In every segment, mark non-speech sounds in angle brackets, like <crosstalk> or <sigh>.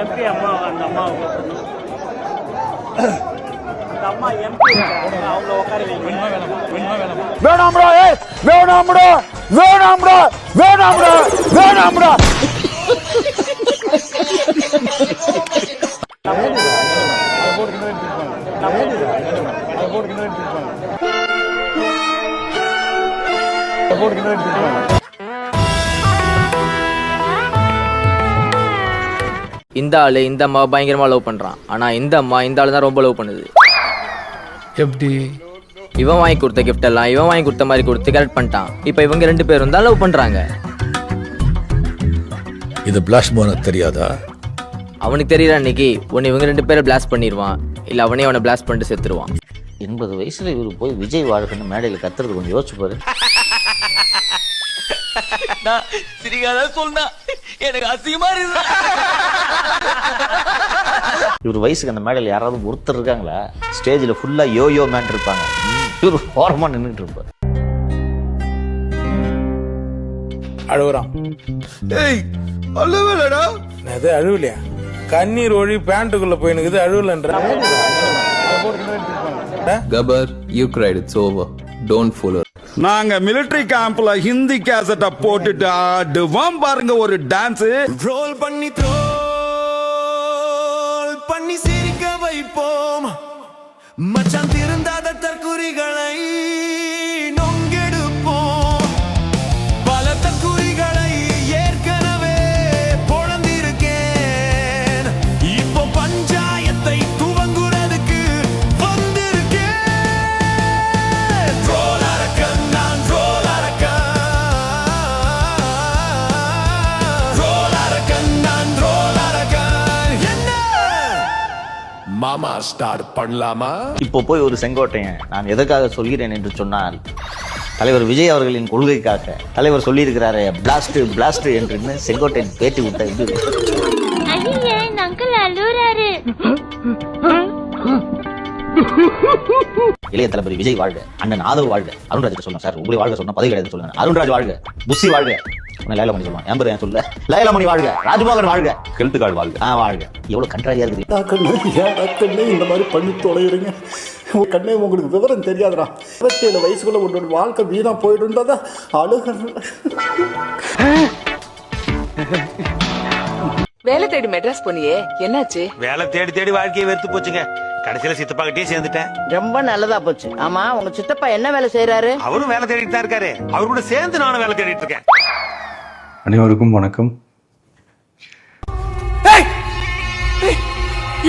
MP அம்மா அந்த அம்மாவுக்கு அந்த அம்மா எம்பி அவங்கள உட்கார வேணாம்டா ஏய் வேணாம்டா வேணாம்டா வேணாம்டா வேணாம்டா இந்த ஆளு இந்த அம்மாவை பயங்கரமா லவ் பண்றான். ஆனா இந்த அம்மா இந்த ஆளு தான் ரொம்ப லவ் பண்ணுது. எப்படி? இவன் வாங்கி கொடுத்த gift எல்லாம் இவன் வாங்கி கொடுத்த மாதிரி கொடுத்து கரெக்ட் பண்ணிட்டான். இப்போ இவங்க ரெண்டு பேரும் தான் லவ் பண்றாங்க. இது பிளாஷ் போன தெரியாதா? அவனுக்கு தெரியல அன்னைக்கு ஒன்னு இவங்க ரெண்டு பேரை பிளாஸ்ட் பண்ணிடுவான் இல்ல அவனே அவனை பிளாஸ்ட் பண்ணிட்டு செத்துருவான். எண்பது வயசுல இவரு போய் விஜய் வாழ்க்கைன்னு மேடையில் கத்துறது கொஞ்சம் யோசிச்சு பாரு. இவர் வயசுக்கு அந்த மேடையில் யாராவது ஒருத்தர் இருக்காங்களா? ஸ்டேஜில் ஃபுல்லா யோ யோ மேன் இருப்பாங்க. இவர் ஓரமா நின்றுட்டு இருப்பார். அழுகுறான் ஏய் அல்லவேலடா அது அழுவலையா? கண்ணீர் ஒழி பேண்ட்டுக்குள்ள போயினுக்குது அழுவலன்ற? you cried. It's over. Don't fool her. நாங்க மிலிட்டரி கேம்ப்ல ஹிந்தி கேசட்ட போட்டுட்டு ஆடுவோம் பாருங்க ஒரு டான்ஸ் ரோல் பண்ணி த்ரோல் பண்ணி சிரிக்க வைப்போம். மச்சான் திருந்தாத தற்குறிகளை ஸ்டார்ட் பண்ணலாமா? இப்போ போய் ஒரு செங்கோட்டையன் நான் எதற்காக சொல்கிறேன் என்று சொன்னால் தலைவர் விஜய் அவர்களின் கொள்கைக்காக. தலைவர் சொல்லியிருக்கிறாரே பிளாஸ்ட் பிளாஸ்ட் என்று செங்கோட்டையன் பேட்டி விட்ட இது. ஐயா இந்த அங்கிள் அழுறாரு <laughs> இளைய தளபதி விஜய் வாழ்க அண்ணன் ஆதவ் வாழ்க அருண்ராஜ் சொல்லணும் சார். உங்களை வாழ்க சொன்னா பதவி கிடையாது சொல்லுங்க. அருண்ராஜ் வாழ்க புஷி வாழ்க. லைலாமணி சொல்லுவான். என் பேர் ஏன் சொல்ல? லைலாமணி வாழ்க ராஜ்மோகன் வாழ்க. கெழுத்துக்காள் வாழ்க. ஆ வாழ்க. எவ்வளவு கன்றாவியா இருக்குது. இந்த மாதிரி பண்ணி தொலைகிறீங்க? கண்ணே உங்களுக்கு விவரம் தெரியாதுடா. இருபத்தேழு வயசுக்குள்ள உன்னோட வாழ்க்கை வீணா போயிட்டு இருந்ததா அழுக வேலை தேடி மெட்ராஸ் போனியே. என்னாச்சு? வேலை தேடி தேடி வாழ்க்கையை வெறுத்து போச்சுங்க. கடைசியில சித்தப்பா கிட்டே சேர்ந்துட்டேன். ரொம்ப நல்லதா போச்சு. ஆமா உங்க சித்தப்பா என்ன வேலை செய்யறாரு அவரும் வேலை தேடிட்டு தான் இருக்காரு. அவரு கூட சேர்ந்து நானும் வேலை தேடிட்டு இருக்கேன். அனைவருக்கும் வணக்கம்.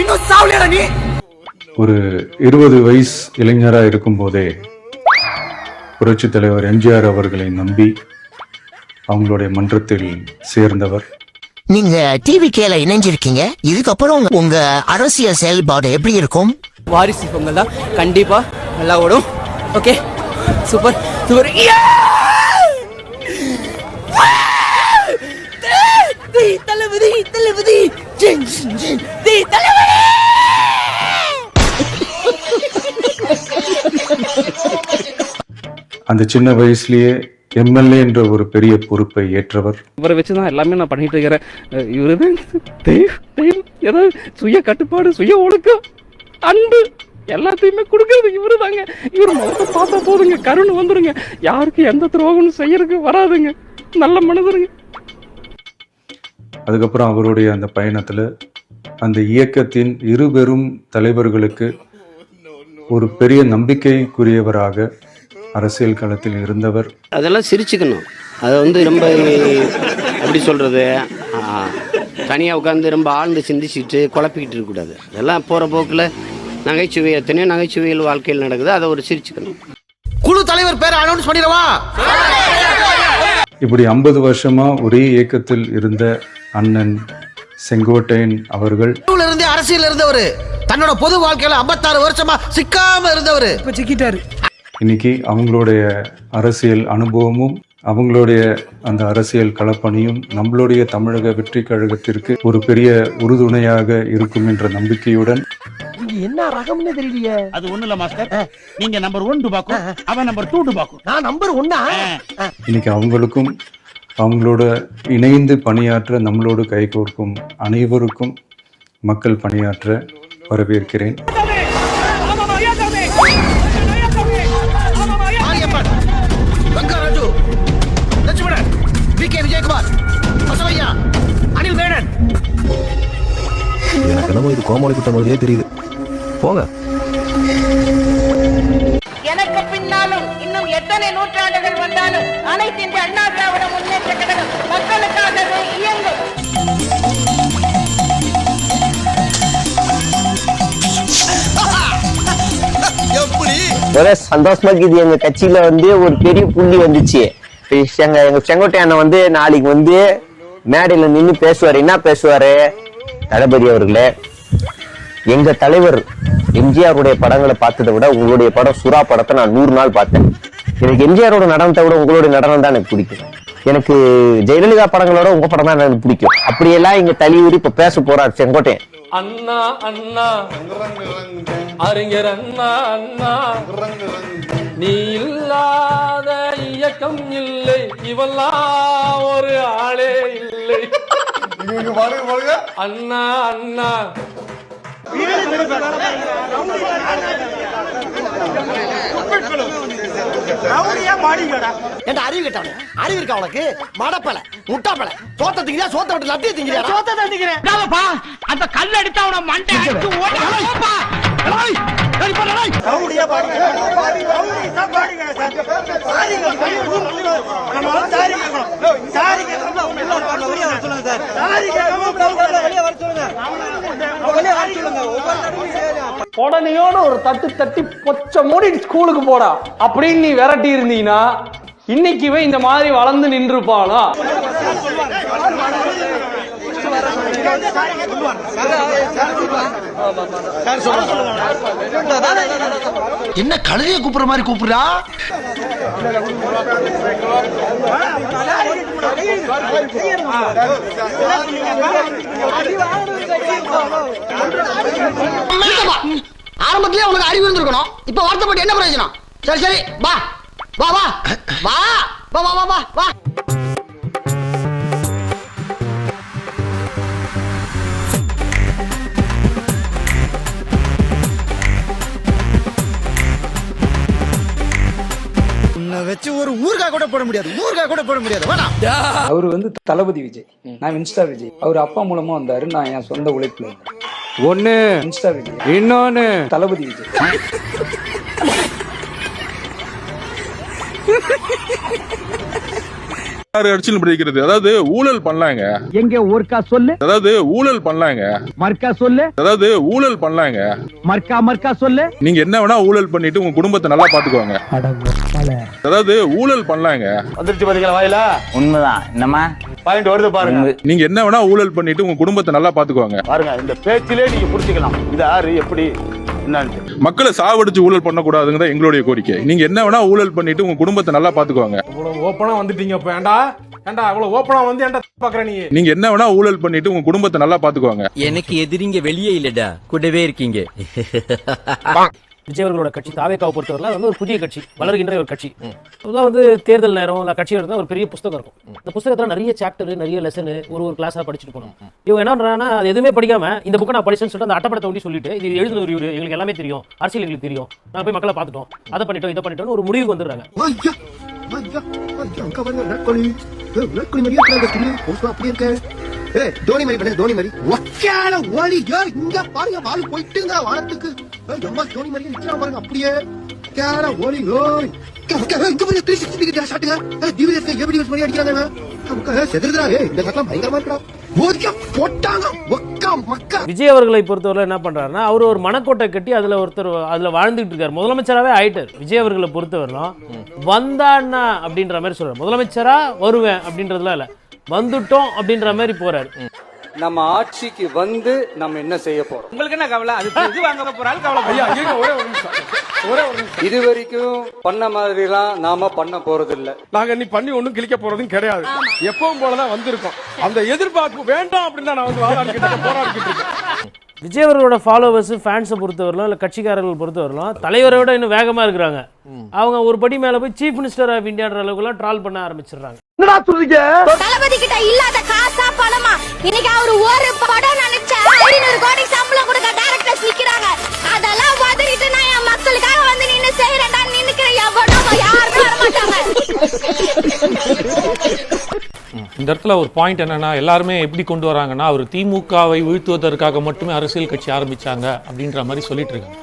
இன்னும் சாவலியாடா நீ? ஒரு இருபது வயசு இளைஞரா இருக்கும் போதே புரட்சி தலைவர் எம்ஜிஆர் அவர்களை நம்பி அவங்களுடைய மன்றத்தில் சேர்ந்தவர் நீங்க டிவி கேல இணைஞ்சிருக்கீங்க. இதுக்கப்புறம் உங்க அரசியல் செயல்பாடு எப்படி இருக்கும்? வாரிசு பொங்கல் தான். கண்டிப்பா நல்லா ஓடும். Okay super super Thalapathy Thalapathy Thalapathy அந்த சின்ன வயசுலயே எம்எல்ஏ என்ற ஒரு பெரிய பொறுப்பை ஏற்றவர். இவரை வச்சு தான் எல்லாமே நான் பண்ணிட்டு இருக்கிறேன். இவரு தான் தெய்வம் தெய்வம். ஏதாவது சுய கட்டுப்பாடு சுய ஒழுக்கம் அன்பு எல்லாத்தையுமே கொடுக்கறது இவரு தாங்க. இவர் முகத்தை பார்த்தா போதுங்க கருணை வந்துருங்க. யாருக்கு எந்த துரோகமும் செய்யறதுக்கு வராதுங்க. நல்ல மனிதருங்க. அதுக்கப்புறம் அவருடைய அந்த பயணத்துல அந்த இயக்கத்தின் இரு பெரும் தலைவர்களுக்கு ஒரு பெரிய நம்பிக்கைக்குரியவராக அரசியல் களத்தில் இருந்தவர். அதெல்லாம் சிரிச்சுக்கணும். அதை வந்து ரொம்ப எப்படி சொல்றது? தனியாக உட்காந்து ரொம்ப ஆழ்ந்து சிந்திச்சுட்டு குழப்பிக்கிட்டு இருக்கக்கூடாது. அதெல்லாம் போகிற போக்கில் நகைச்சுவை எத்தனையோ நகைச்சுவைகள் வாழ்க்கையில் நடக்குது. அதை ஒரு சிரிச்சுக்கணும். குழு தலைவர் பேரை அனௌன்ஸ் பண்ணிடவா இப்படி ஐம்பது வருஷமா ஒரே இயக்கத்தில் இருந்த அண்ணன் செங்கோட்டையன் அவர்கள். இருந்தே அரசியல் இருந்தவர். தன்னோட பொது வாழ்க்கையில 56 வருஷமா சிக்காம இருந்தவர். இப்போ சிக்கிட்டாரு. இன்னைக்கு அவங்களுடைய அரசியல் அனுபவமும் அவங்களுடைய அந்த அரசியல் களப்பணியும் நம்மளுடைய தமிழக வெற்றி கழகத்திற்கு ஒரு பெரிய உறுதுணையாக இருக்கும் என்ற நம்பிக்கையுடன். என்ன ரகம்னு தெரியலையே. அது ஒண்ணு இல்ல மாஸ்டர். நீங்க நம்பர் ஒன் டுபாக்கும் அவன் நம்பர் டூ டுபாக்கும் நான் நம்பர் ஒன்னா இன்னைக்கு அவங்களுக்கும் அவங்களோட இணைந்து பணியாற்ற நம்மளோடு கைகோர்க்கும் அனைவருக்கும் மக்கள் பணியாற்ற வரவேற்கிறேன். என்னமோ இது கோமாளி குட்ட மாதிரியே தெரியுது. போங்க. எனக்கு பின்னாலும் இன்னும் எத்தனை நூற்றாண்டுகள் வந்தாலும் அனைத்து இந்த அண்ணா திராவிட முன்னேற்ற கழகம் மக்களுக்காகவே இயங்கும். ஒரே சந்தோஷமா இருக்குது. எங்க கட்சியில வந்து ஒரு பெரிய புள்ளி வந்துச்சு. எங்க எங்க செங்கோட்டை அண்ணன் வந்து நாளைக்கு வந்து மேடையில நின்னு பேசுவாரு. என்ன பேசுவாரு? தளபதி அவர்களே எங்க தலைவர் எம்ஜிஆருடைய படங்களை பார்த்ததை விட உங்களுடைய படம் சுறா படத்தை நான் நூறு நாள் பார்த்தேன். எனக்கு எம்ஜிஆரோட நடனத்தை விட உங்களுடைய நடனம் தான் எனக்கு பிடிக்கும். எனக்கு ஜெயலலிதா படங்களோட உங்க படம் தான் எனக்கு பிடிக்கும். அப்படியெல்லாம் எங்க தலைவர் இப்ப பேச போறார் செங்கோட்டையன். அண்ணா அண்ணா. அறிஞர் அண்ணா அண்ணா. நீ இல்லாத இயக்கம் இல்லை இவெல்லாம் ஒரு ஆளே இல்லை. அண்ணா அண்ணா. என்ன அறிவு கேட்டவன? அறிவு இருக்கா உனக்கு? மடப்பல முட்டாப்பல. சோத்த திங்கிறியா சோத்த விட்டு லட்டிய திங்கிறியா? சோத்த தான் திங்கிறேன். அந்த கல் அடித்தா அவன மண்டை அடிச்சு ஓடி உடனையோட ஒரு தட்டு தட்டி பொச்ச மூடி ஸ்கூலுக்கு போடா. அப்படின்னு நீ விரட்டி இருந்தீங்கன்னா இன்னைக்குவே இந்த மாதிரி வளர்ந்து நின்று நின்றுப்பானா என்ன கழுதிய கூப்பிடுற மாதிரி கூப்பிடுறா? ஆரம்பத்திலே உனக்கு அறிவு இருந்திருக்கணும். இப்ப வருத்தப்பட்டு என்ன பிரயோஜனம்? சரி சரி வா. வா வா. வா. வா வா வா வா. வச்சு ஒரு ஊர்கா கூட போட முடியாது. ஊர்கா கூட போட முடியாது. வேணாம் அவர் வந்து தளபதி விஜய். நான் இன்ஸ்டா விஜய். அவர் அப்பா மூலமா வந்தாரு. நான் என் சொந்த உழைப்புல ஒண்ணு. இன்ஸ்டா விஜய். இன்னொன்னு. தளபதி விஜய். யாரு அடிச்சு பிடிக்கிறது? அதாவது ஊழல் பண்ணலாங்க. எங்க ஒருக்கா சொல்லு. அதாவது ஊழல் பண்ணலாங்க. மர்க்கா சொல்லு. அதாவது ஊழல் பண்ணலாங்க. மர்க்கா மர்க்கா சொல்லு. நீங்க என்ன வேணா ஊழல் பண்ணிட்டு உங்க குடும்பத்தை நல்லா பாத்துக்குவாங்க அதாவது ஊழல் பண்ணலாங்க. வந்துருச்சு பாத்தீங்களா வாயில? உண்மைதான். என்னம்மா? பாயிண்ட் வருது பாருங்க. நீங்க என்ன வேணா ஊழல் பண்ணிட்டு உங்க குடும்பத்தை நல்லா பாத்துக்குவாங்க. பாருங்க இந்த பேச்சிலே நீங்க புரிஞ்சுக்கலாம். இது யாரு எப்படி என்னன்னு மக்களை சாவடிச்சு ஊழல் பண்ணக்கூடாதுங்க எங்களுடைய கோரிக்கை. நீங்க என்ன வேணா ஊழல் பண்ணிட்டு உங்க குடும்பத்தை நல்லா பாத்துக்குவாங்க. ஓப்பனா வந்துட்டீங்க இப்ப ஏண்டா? ஏண்டா இவ்வளவு ஓப்பனா வந்து ஏன்டா பாக்குற நீ? நீங்க என்ன வேணா ஊழல் பண்ணிட்டு உங்க குடும்பத்தை நல்லா பாத்துக்குவாங்க. எனக்கு எதிரிங்க வெளியே இல்லடா. கூடவே இருக்கீங்க. <laughs> விஜய் அவர்களோட கட்சி தாவேக்காவை பொறுத்தவரை அது வந்து ஒரு புதிய கட்சி வளர்கின்ற ஒரு கட்சி. அதுதான் வந்து தேர்தல் நேரம் இல்லை கட்சி எடுத்தா ஒரு பெரிய புஸ்தகம் இருக்கும். இந்த புஸ்தகத்துல நிறைய சாப்டர் நிறைய லெசன் ஒரு ஒரு கிளாஸா படிச்சுட்டு போகணும். இவங்க என்ன பண்றாங்கன்னா அது எதுவுமே படிக்காம இந்த புக்கை நான் படிச்சேன்னு சொல்லிட்டு அந்த அட்டப்படத்தை ஒட்டி சொல்லிட்டு இது எழுதுனது இவரு எங்களுக்கு எல்லாமே தெரியும். அரசியல் எங்களுக்கு தெரியும். நான் போய் மக்களை பார்த்துட்டோம். அதை பண்ணிட்டோம் இதை பண்ணிட்டோம் ஒரு முடிவுக்கு வந்துடுறாங்க. தோனி மாதிரி பண்ணு தோனி மாதிரி. ஒக்கால ஓடி இங்க பாருங்க வால் போயிட்டுங்க வானத்துக்கு எம்மா தோனி மாதிரி நிக்கிறா பாருங்க அப்படியே. கேர ஓடி ஓய் இங்க பாருங்க த்ரீ சிக்ஸ்டி டிகிரி ஷாட்டுங்க டிவிஎஸ் எப்படி மாதிரி அடிக்கிறாங்க? இந்த பயங்கரமா இருக்கா விஜய் அவர்களை பொறுத்தவரை என்ன பண்றாருன்னா அவர் ஒரு மனக்கோட்டை கட்டி அதுல ஒருத்தர் அதுல வாழ்ந்துட்டு இருக்காரு. முதலமைச்சராவே ஆயிட்டார் விஜய் அவர்களை பொறுத்தவரைலாம் வந்தான்னா அப்படின்ற மாதிரி சொல்றாரு. முதலமைச்சரா வருவேன் அப்படின்றதுலாம் இல்ல. வந்துட்டோம் அப்படின்ற மாதிரி போறாரு. நம்ம ஆட்சிக்கு வந்து நம்ம என்ன செய்ய போறோம்? உங்களுக்கு என்ன கவலை? அது இது வாங்க போறாலும் கவலை ஐயா இருங்க, ஒரே ஒரு நிமிஷம். ஒரே ஒரு நிமிஷம். இது வரைக்கும் பண்ண மாதிரிலாம் நாம பண்ண போறது இல்ல நாங்க நீ பண்ணி ஒண்ணும் கிழிக்க போறதும் கிடையாது. எப்பவும் போலதான் வந்திருக்கோம். அந்த எதிர்பார்ப்பு வேண்டாம் அப்படின்னு தான் நான் வந்து வாதாடிக்கிட்டு போராடிக்கிட்டு இருக்கேன். விஜய் அவர்களோட ஃபாலோவர்ஸ் ஃபேன்ஸை பொறுத்தவரைலாம் இல்லை கட்சிக்காரர்கள் பொறுத்தவரைலாம் தலைவரை விட இன்னும் வேகமா இருக்கிறாங்க. அவங்க ஒரு படி மேல போய் சீஃப் மினிஸ்டர் ஆஃப் இந்தியான்ற அளவுக்குலாம் ட்ரால் பண்ண ஆரம்பிச்சிடுறாங்க. தளபதி கிட்ட இல்லாத காசா பணமா? இன்னைக்கு அவர் ஒரு படம் நினைச்சா கோடி நூறு கோடி சம்பளம் கொடுக்க டைரக்டர்ஸ் நிக்கிறாங்க. அதெல்லாம் உதறிட்டு நான் என் மக்களுக்காக வந்து நின்னு செய்யறேன்டா நின்னுக்கிறேன் எவனோ யாருமே வர மாட்டாங்க இந்த இடத்துல ஒரு பாயிண்ட் என்னன்னா எல்லாருமே எப்படி கொண்டு வராங்கன்னா அவர் திமுகவை வீழ்த்துவதற்காக மட்டுமே அரசியல் கட்சி ஆரம்பிச்சாங்க அப்படின்ற மாதிரி சொல்லிட்டு இருக்காங்க.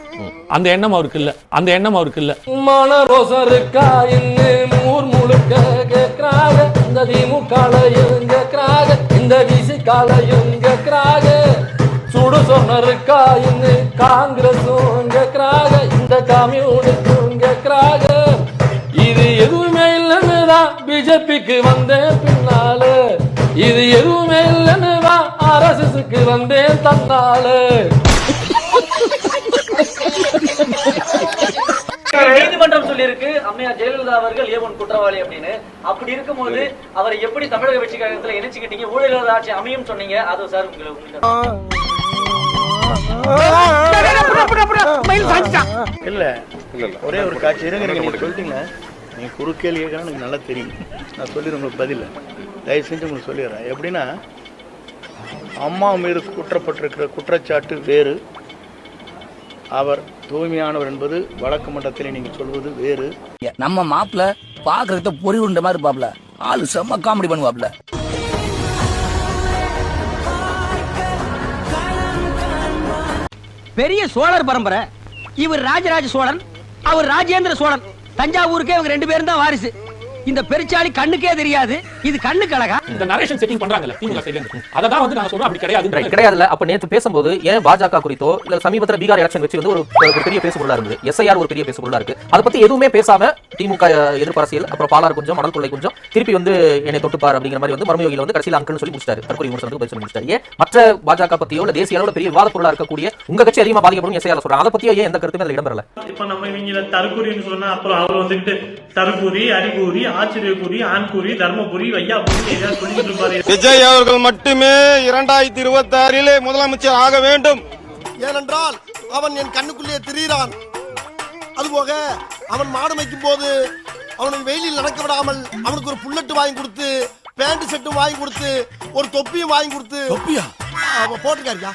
அந்த எண்ணம் அவருக்கு இல்ல. அந்த எண்ணம் அவருக்கு இல்ல. முழுக்க கேக்குறாங்க இந்த திமுகலையும் கேக்குறாங்க இந்த விசி காலையும் கேக்குறாங்க சுடு சொன்னருக்கா இருக்கா காங்கிரஸும் கேக்குறாங்க இந்த கம்யூனிஸ்டும் கேக்குறாங்க இது எதுவுமே இல்லைன்னு தான் பிஜேபிக்கு வந்தேன் பின்னால. இது எதுவுமே இல்லைன்னு தான் ஆர்எஸ்எஸ்க்கு வந்தேன் தன்னால. சொல்லியிருக்கு அம்மையார் ஜெயலலிதா அவர்கள் ஏவன் குற்றவாளி அப்படின்னு. அப்படி இருக்கும்போது அவரை எப்படி தமிழக வெற்றி கழகத்துல இணைச்சுக்கிட்டீங்க? ஊழல் ஆட்சி அமையும் சொன்னீங்க. அது சார் உங்களுக்கு இல்ல. ஒரே ஒரு காட்சி. இருங்க நீங்க சொல்லிட்டீங்க நீங்க கேட்கணும் எனக்கு நல்லா தெரியும். நான் சொல்லிடுறேன் உங்களுக்கு பதில். தயவு செஞ்சு உங்களுக்கு சொல்லிடுறேன். எப்படின்னா அம்மா மீது குற்றப்பட்டிருக்கிற குற்றச்சாட்டு வேறு. அவர் தூய்மையானவர் என்பது வழக்கு மன்றத்தில் நீங்க சொல்வது வேறு. நம்ம மாப்பிள்ள பாக்குறத பொறி உண்ட மாதிரி இருப்பாப்ல. ஆளு செம்ம காமெடி பண்ணுவாப்ல. பெரிய சோழர் பரம்பரை. இவர் ராஜராஜ சோழன் அவர் ராஜேந்திர சோழன். தஞ்சாவூருக்கே இவங்க ரெண்டு பேரும் தான் வாரிசு. இந்த பெருச்சாளி கண்ணுக்கே தெரியாது. இது கண்ணுக்கு அழகா? இந்த நரேஷன் செட்டிங் பண்றாங்கல்ல திமுக சைடுல இருந்து. அதை தான் வந்து நாங்க சொல்றோம் அப்படி கிடையாது. கிடையாதுல்ல. அப்ப நேத்து பேசும்போது ஏன் பாஜக குறித்தோ இல்ல சமீபத்துல பீகார் எலெக்ஷன் வச்சு வந்து ஒரு பெரிய பேசுபொருளா இருந்தது. எஸ்ஐஆர் ஒரு பெரிய பேசுபொருளா இருக்கு. அதை பத்தி எதுவுமே பேசாம திமுக எதிர்ப்பு அரசியல் அப்புறம் பாலாறு கொஞ்சம் மணல் கொள்ளை கொஞ்சம் திருப்பி வந்து என்னை தொட்டுப்பார் அப்படிங்கிற மாதிரி வந்து மர்மயோகியில வந்து கடைசியில் அங்கிள்னு சொல்லி முடிச்சிட்டாரு. தற்கொலை விமர்சனத்துக்கு பதில் முடிச்சிட்டாரு. ஏன் மற்ற பாஜக பத்தியோ இல்ல தேசிய அளவுல பெரிய விவாத பொருளா இருக்கக்கூடிய உங்க கட்சி அதிகமா பாதிக்கப்படும் எஸ்ஐஆர் சொல்றாங்க அதை பத்தியோ ஏன் எந்த கருத்துமே அதுல இடம்பெறல? இப்ப நம்ம இவங்க தற்கூரின்னு சொன்னா அப்புறம் அவர் வந்துகிட்டு தற்கூரி அறிகூறி ஆச்சரியக்கூறி ஆண்கூரி தர்மபுரி வையாபுரி ஏதாவது சொல்லிட்டு இருப்பாரு. விஜய் அவர்கள் மட்டுமே இரண்டாயிரத்தி இருபத்தி ஆறிலே முதலமைச்சர் ஆக வேண்டும். ஏனென்றால் அவன் என் கண்ணுக்குள்ளே திரியிறான். அதுபோக அவன் மாடு மேய்க்கும் போது அவனை வெயிலில் நடக்க விடாமல் அவனுக்கு ஒரு புல்லட்டு வாங்கி கொடுத்து பேண்ட் செட்டும் வாங்கி கொடுத்து ஒரு தொப்பியும் வாங்கி கொடுத்து. தொப்பியா? அவன் போட்டிருக்காருயா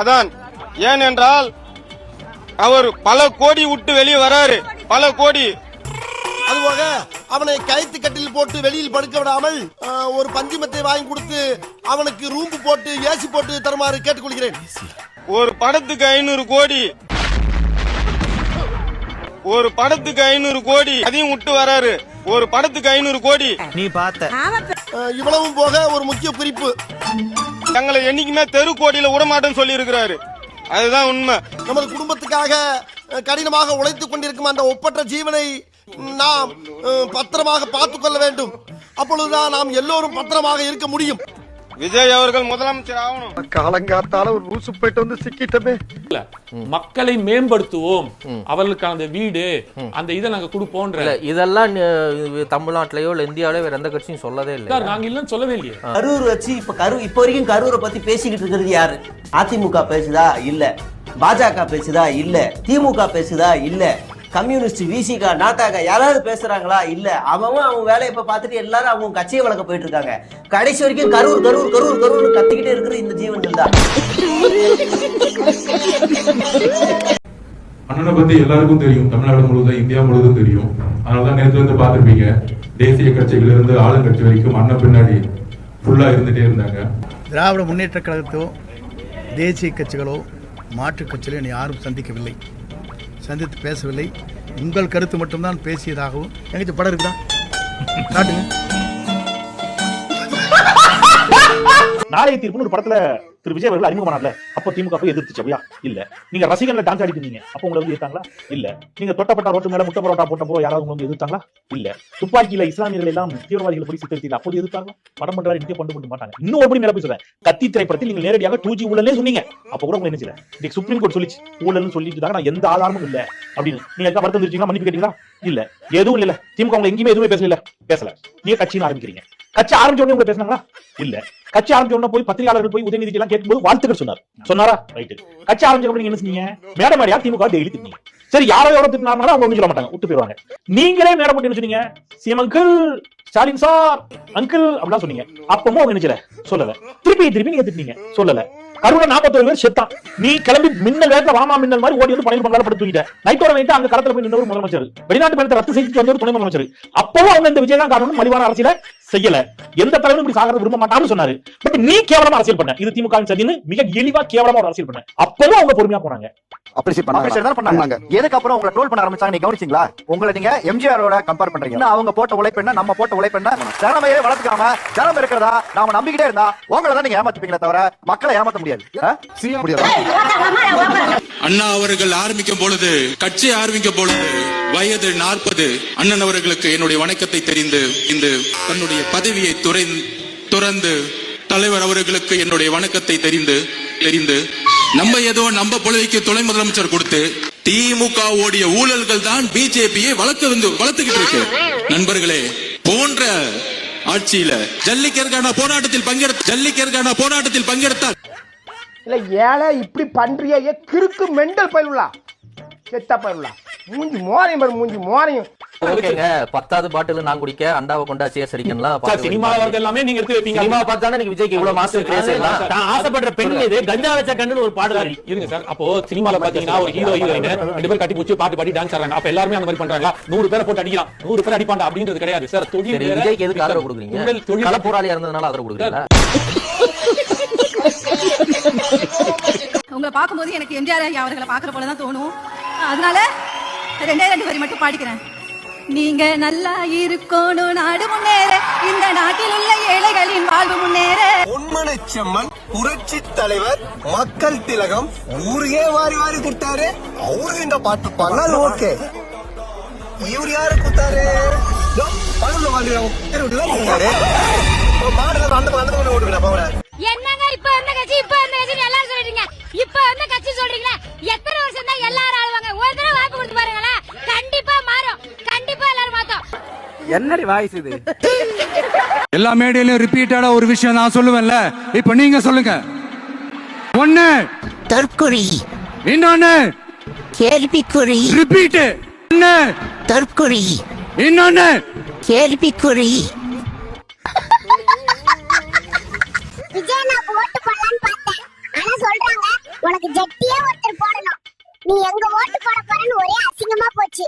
அதான். ஏனென்றால் அவர் பல கோடி விட்டு வெளியே வராரு. பல கோடி அதுபோக அவனை கயிற்று கட்டில் போட்டு வெளியில் படுக்க விடாமல் ஒரு பஞ்சுமத்தை வாங்கி கொடுத்து அவனுக்கு ரூம்பு போட்டு ஏசி போட்டு தருமாறு கேட்டுக்கொள்கிறேன். ஒரு படத்துக்கு ஐநூறு கோடி. ஒரு படத்துக்கு ஐநூறு கோடி. அதையும் விட்டு வராரு. ஒரு படத்துக்கு ஐநூறு கோடி. நீ பார்த்த. இவ்வளவும் போக ஒரு முக்கிய குறிப்பு. தங்களை என்னைக்குமே தெரு கோடியில விட மாட்டேன்னு சொல்லி இருக்கிறாரு அதுதான் உண்மை. நமது குடும்பத்துக்காக கடினமாக உழைத்துக் கொண்டிருக்கும் அந்த ஒப்பற்ற ஜீவனை நாம் பத்திரமாக பார்த்துக் கொள்ள வேண்டும். அப்பொழுதுதான் நாம் எல்லோரும் பத்திரமாக இருக்க முடியும். விஜய் அவர்கள் முதலமைச்சர் ஆகணும். காலங்காத்தால ஒரு ரூசு போயிட்டு வந்து சிக்கிட்டமே. மக்களை மேம்படுத்துவோம். அவர்களுக்கான அந்த வீடு அந்த இதை நாங்க கொடுப்போன்ற இதெல்லாம் தமிழ்நாட்டிலயோ இல்ல இந்தியாவிலயோ வேற எந்த கட்சியும் சொல்லதே சார் நாங்க இல்லைன்னு சொல்லவே இல்லையே. கரூர் வச்சு இப்ப கரூர் இப்ப வரைக்கும் கரூரை பத்தி பேசிக்கிட்டு இருக்கிறது யாரு? அதிமுக பேசுதா? இல்ல. பாஜக பேசுதா? இல்ல. திமுக பேசுதா? இல்ல. கம்யூனிஸ்ட் விசிகா நாட்டாக யாராவது பேசுறாங்களா? இல்ல. அவன் அவன் வேலையை இப்ப பார்த்துட்டு எல்லாரும் அவங்க கட்சியை வளர்க்க போயிட்டு இருக்காங்க. கடைசி வரைக்கும் கரூர் கரூர் கரூர் கரூர் கத்திக்கிட்டே இருக்கிற இந்த ஜீவன்கள் தான். அண்ணனை பத்தி எல்லாருக்கும் தெரியும். தமிழ்நாடு முழுவதும் இந்தியா முழுவதும் தெரியும். அதனாலதான் நேற்று வந்து பார்த்திருப்பீங்க. தேசிய கட்சிகளிலிருந்து ஆளுங்கட்சி வரைக்கும் அண்ணன் பின்னாடி ஃபுல்லா இருந்துட்டே இருந்தாங்க. திராவிட முன்னேற்ற கழகத்தோ தேசிய கட்சிகளோ மாற்றுக் கட்சிகளோ என்னை யாரும் சந்திக்கவில்லை. சந்தித்து பேசவில்லை. உங்கள் கருத்து மட்டும்தான் பேசியதாகவும். எங்கிட்ட படம் இருக்குதா? காட்டுங்க. நாளைய தீர்ப்புன்னு ஒரு படத்துல திரு விஜய் அவர்கள் அறிமுகமானார்ல. அப்போ திமுக போய் எதிர்த்துச்சு அப்படியா? இல்ல. நீங்க ரசிகர்ல டான்ஸ் ஆடிட்டு இருந்தீங்க அப்போ உங்களை வந்து எதிர்த்தாங்களா? இல்ல. நீங்க தொட்டப்பட்ட ரோட்டு மேல முட்டை பரோட்டா போட்ட போது யாராவது உங்களை எதிர்த்தாங்களா? இல்ல. துப்பாக்கியில இஸ்லாமியர்கள் எல்லாம் தீவிரவாதிகளை போய் சித்தரித்தீங்க அப்போது எதிர்த்தாங்களா? படம் பண்றாரு நிச்சயம் கொண்டு பண்ண மாட்டாங்க. இன்னும் ஒரு மேல போய் சொல்றேன். கத்தி திரைப்படத்தில் நீங்க நேரடியாக டூ ஜி ஊழலே சொன்னீங்க. அப்ப கூட உங்களை என்ன செய்யல? இன்னைக்கு சுப்ரீம் கோர்ட் சொல்லிச்சு. ஊழல்னு சொல்லிட்டு நான் எந்த ஆதாரமும் இல்ல. அப்படின்னு. நீங்க எதாவது வருத்தம் தெரிஞ்சீங்களா மன்னிப்பு கேட்டீங்களா? இல்ல. எதுவும் இல்ல திமுக உங்களை எங்கேயுமே எதுவுமே பேசல. பேசல. நீங்க கட்சின்னு ஆரம்பிக்கிறீங்க. கட்சி ஆரம்பிச்ச உடனே உங்களை பேசினாங்களா? இல்ல. கட்சி ஆரம்பிச்ச உடனே போய் பத்திரிகையாளர்கள் போய் உதயநிதி எல்லாம் கேட்கும்போது வாழ்த்துக்கள் சொன்னார். சொன்னாரா? ரைட் கட்சி ஆரம்பிச்ச நீங்க என்ன செஞ்சீங்க மேடம் மேடையா? திமுக டெய்லி திட்டீங்க சரி யாரோ எவ்வளவு திட்டினாலும் அவங்க ஒண்ணும் சொல்ல மாட்டாங்க. விட்டு போயிருவாங்க நீங்களே மேடம் போட்டு என்ன சொன்னீங்க? CM uncle Stalin sir uncle அப்படிலாம் சொன்னீங்க. அப்பவும் அவங்க நினைச்சல சொல்லல. திருப்பி திருப்பி நீங்க திட்டினீங்க. சொல்லல. கருணை நாற்பத்தோரு பேர் செத்தான். நீ கிளம்பி மின்னல் வேகத்துல வாமா மின்னல் மாதிரி ஓடி வந்து பணியில் பங்காள படுத்து தூக்கிட்ட. நைட்டோட நைட்டு அங்க களத்துல போய் நின்றவர் முதலமைச்சர். வெளிநாட்டு பயணத்தை ரத்து செஞ்சு வந்தவர் துணை முதலமைச்சர். அப்பவும் அவங்க இந்த விஜயகாந்த் காரணம் மலிவான அரசியல செய்யல. எந்த தலைவரும் இப்படி சாகிறது விரும்ப மாட்டான்னு சொன்னாரு. பட் நீ கேவலமா அரசியல் பண்ண. இது திமுக சதின்னு மிக இழிவா கேவலமா ஒரு அரசியல் பண்ண. அப்பவும் அவங்க பொறுமையா போனாங்க. Appreciate பண்ணாங்க. எதுக்கு அப்புறம் உங்களை ட்ரோல் பண்ண ஆரம்பிச்சாங்க? நீங்க கவனிச்சீங்களா? உங்களை நீங்க எம்ஜிஆரோட கம்பேர் பண்றீங்க. அவங்க போட்ட உழைப்பெண்ண நம்ம போட்ட உழைப்பெண்ண திறமையே வளர்த்துக்காம திறமை இருக்கிறதா? நாம நம்பிக்கிட்டே இருந்தா உங்களை தான் நீங்க ஏமாத்துப்பீங்களே தவிர மக்களை ஏமாத்த? முடியாது. அண்ணா அவர்கள் ஆரம்பிக்கும் பொழுது கட்சி ஆரம்பிக்கும் பொழுது வயது நாற்பது அண்ணன் அவர்களுக்கு என்னுடைய வணக்கத்தை தெரிந்து இந்த தன்னுடைய பதவியை துறை துறந்து தலைவர் அவர்களுக்கு என்னுடைய வணக்கத்தை தெரிந்து தெரிந்து நம்ம ஏதோ நம்ம பொழுதுக்கு துணை முதலமைச்சர் கொடுத்து திமுக ஓடிய ஊழல்கள் தான் பிஜேபியை வளர்த்து வந்து வளர்த்துக்கிட்டு இருக்கு. நண்பர்களே போன்ற ஆட்சியில ஜல்லிக்கற்கான போராட்டத்தில் பங்கெடுத்த ஜல்லிக்கற்கான போராட்டத்தில் பங்கெடுத்தார் இல்ல ஏழை இப்படி பண்றியே கிறுக்கு மெண்டல் பயிலுலா செத்த பயிலுலா மூஞ்சி மோரையும் பாரு மூஞ்சி மோரையும். ஓகேங்க. பத்தாவது பாட்டில் நான் குடிக்க அண்டாவை கொண்டா சேஸ் அடிக்கலாம் சினிமா வரது எல்லாமே நீங்க எடுத்து வைப்பீங்க. சினிமா பார்த்தானே நீங்க விஜய்க்கு இவ்வளவு மாஸ்டர் கிரேஸ் எல்லாம்? நான் ஆசைப்படுற பெண் இது. கஞ்சா வச்ச கண்ணுன்னு ஒரு பாடுகாரி இருங்க சார். அப்போ சினிமால பாத்தீங்கன்னா ஒரு ஹீரோ ஹீரோயின் ரெண்டு பேரும் கட்டி பிடிச்சி பாட்டு பாடி டான்ஸ் ஆடுறாங்க. அப்ப எல்லாருமே அந்த மாதிரி பண்றாங்களா? நூறு பேரை போட்டு அடிக்கலாம். நூறு பேர் அடிப்பாங்க அப்படின்றது கிடையாது. சார் தொழில் விஜய்க்கு எதுக்கு ஆதரவு கொடுக்குறீங்க? தொழில் கள போராளியா இருந்ததுனால ஆதரவு கொடுக்குறீங்களா? உங்களை பார்க்கும்போது எனக்கு எம்ஜிஆர் ஐயா அவர்களை பார்க்குற போல தான் தோணும். அதனால ரெண்டே ரெண்டு வரி மட்டும் பாடிக்கிறேன். நீங்க நல்லா இருக்கணும் நாடு முன்னேற. இந்த நாட்டில் உள்ள ஏழைகளின் வாழ்வு முன்னேற. பொன்மனை செம்மன் புரட்சி தலைவர் மக்கள் திலகம் ஊருக்கே வாரி வாரி கொடுத்தாரு. அவரு இந்த பாட்டு பண்ணால் ஓகே. இவர் யாரு கொடுத்தாரு? இதோ, பக்கத்துல பாடுறது பேர் விட்டுதான் அந்த அந்த ஓடுவேன் ஓட்டுக்கிறேன் என்னங்க இப்ப இருந்த கட்சி? இப்ப இருந்த கட்சி எல்லாரும் சொல்றீங்க இப்ப இருந்த கட்சி சொல்றீங்களா? எத்தனை வருஷம் தான் எல்லாரும் ஆளுவாங்க? ஒரு தடவை வாய்ப்பு கொடுத்து பாருங்களேன். கண்டிப்பா மாறும். கண்டிப்பா எல்லாரும் மாத்தோம். என்னடி வாய்ஸ் இது? எல்லா மேடையிலும் ரிப்பீட்டடா ஒரு விஷயம் நான் சொல்லுவேன்ல. இப்ப நீங்க சொல்லுங்க. ஒண்ணு. தற்குறி இன்னொன்னு. கேள்விக்குறி. ரிப்பீட் ஒண்ணு. தற்குறி இன்னொன்னு. கேள்விக்குறி. உனக்கு ஜட்டியே ஒருத்தர் போடணும். நீ எங்க ஓட்டு போட போறேன்னு ஒரே அசிங்கமா போச்சு.